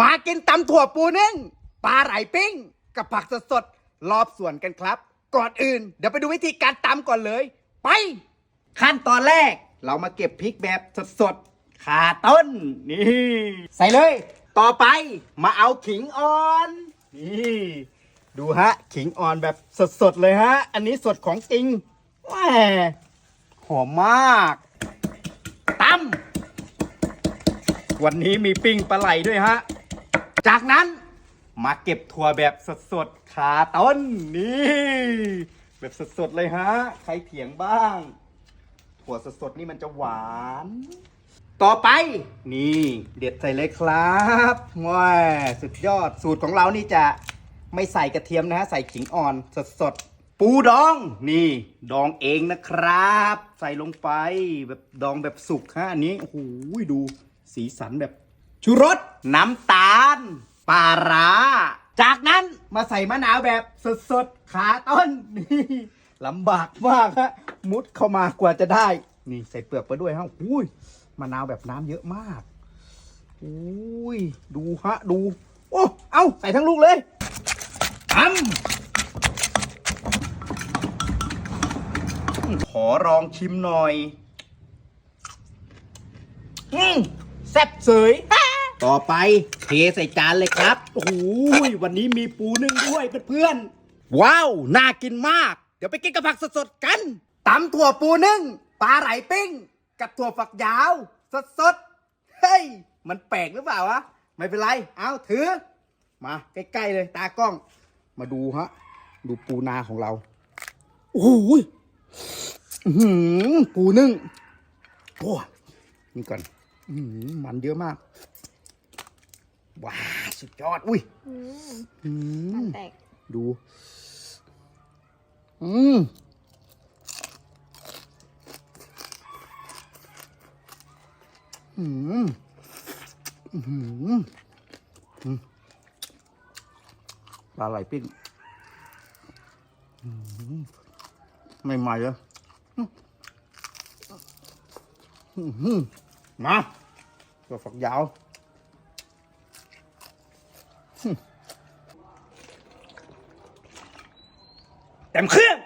มากินตำถั่วปูนึ่งปลาไหลปิ้ง กับผักสดๆรอบสวนกันครับ ก่อนอื่น เดี๋ยวไปดูวิธีการตำก่อนเลย ไป ขั้นตอนแรก เรามาเก็บพริกแบบสดๆขาต้น นี่ ใส่เลย ต่อไปมาเอาขิงอ่อนนี่ดูฮะ ขิงอ่อนแบบสดๆเลยฮะ อันนี้สดของจริงแหมหอมมากตำวันนี้มีปิ้งปลาไหลด้วยฮะ จากนั้นมาเก็บถั่วแบบสดๆขาต้นนี่แบบสดๆเลยฮะ ใครเถียงบ้าง ถั่วสดๆนี่มันจะหวาน ต่อไป นี่เด็ดใส่เลยครับว้าสุดยอดสูตรของเรานี่จะไม่ใส่กระเทียมนะฮะ ใส่ขิงอ่อนสดๆ ปูดอง นี่ ดองเองนะครับ ใส่ลงไปแบบดองแบบสุกฮะอันนี้โอ้โหดูสีสันแบบ ชูรส น้ำตาลปลาร้า จากนั้นมาใส่มะนาวแบบสดๆขาต้นนี่ลำบากมากฮะมุดเข้ามากว่าจะได้ นี่ใส่เปลือกไปด้วยฮะอุ้ยมะนาวแบบน้ำเยอะมากอุ้ยดูฮะ ดู โอ้ เอาใส่ทั้งลูกเลยอ้ำขอลองชิมหน่อย อืมแซ่บเสย ต่อไปเทใส่จานเลยครับ โอ้โหวันนี้มีปูนึ่งด้วยเพื่อนๆ ว้าว น่ากินมาก เดี๋ยวไปกินกับผักสดๆกันตำถั่วปูนึ่ง ปลาไหลปิ้ง กับถั่วฝักยาว สดๆ เฮ้ย มันแปลกหรือเปล่าวะ ไม่เป็นไร เอาถือ มาใกล้ๆเลยตากล้อง มาดูฮะ ดูปูนาของเรา โอ้โหอื้อหือปูนึ่งโอ้ยนี่ก่อนอื้อหือมันเยอะมาก ว้าสุดยอด อุ้ยอืมอืมันมแตกดู อืมอืมอืมอืมปลาไหลปิ้งอืมไม่ใหม่เลยอืมมาตัวฝักยาว เต็มเครื่อง